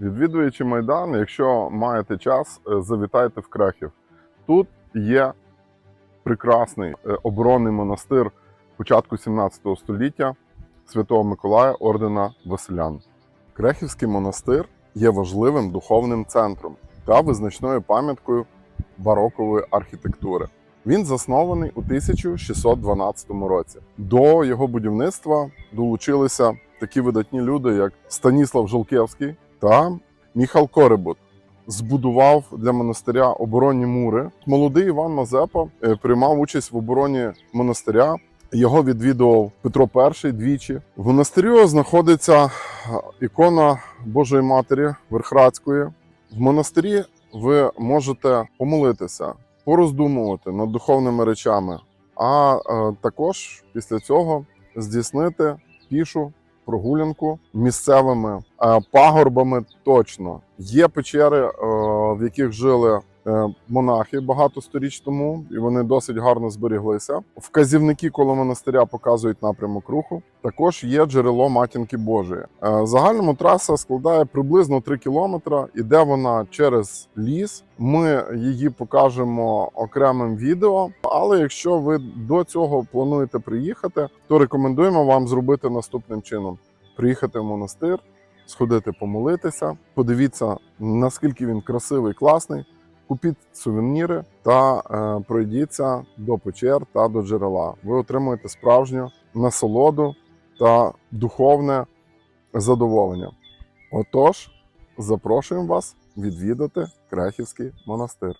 Відвідуючи майдан, якщо маєте час, е, завітайте в Крехів. Тут є прекрасний е, оборонний монастир початку 17 століття Святого Миколая ордена Василян. Крехівський монастир є важливим духовним центром та визначною пам'яткою барокової архітектури. Він заснований у 1612 році. До його будівництва долучилися такі видатні люди, як Станіслав Жолкевський та Міхал Корибут. Збудував для монастиря оборонні мури. Молодий Іван Мазепа е, приймав участь в обороні монастиря. Його відвідував Петро І двічі. В монастирі знаходиться е, ікона Божої Матері Верхрадської. В монастирі ви можете помолитися, пороздумувати над духовними речами, а е, також після цього здійснити пішу прогулянку місцевими е, пагорбами. Точно є печери, е, в яких жили е, монахи багато сторіч тому, і вони досить гарно зберіглися. Вказівники коло монастиря показують напрямок руху. Також є джерело матінки Божої. Загальному траса складає приблизно 3 кілометри. Іде вона через ліс. Ми її покажемо окремим відео. Але якщо ви до цього плануєте приїхати, то рекомендуємо вам зробити наступним чином: приїхати в монастир, сходити помолитися, подивіться, наскільки він красивий, класний. Купіть сувеніри та е, пройдіться до печер та до джерела. Ви отримуєте справжню насолоду та духовне задоволення. Отож, запрошуємо вас відвідати Крехівський монастир.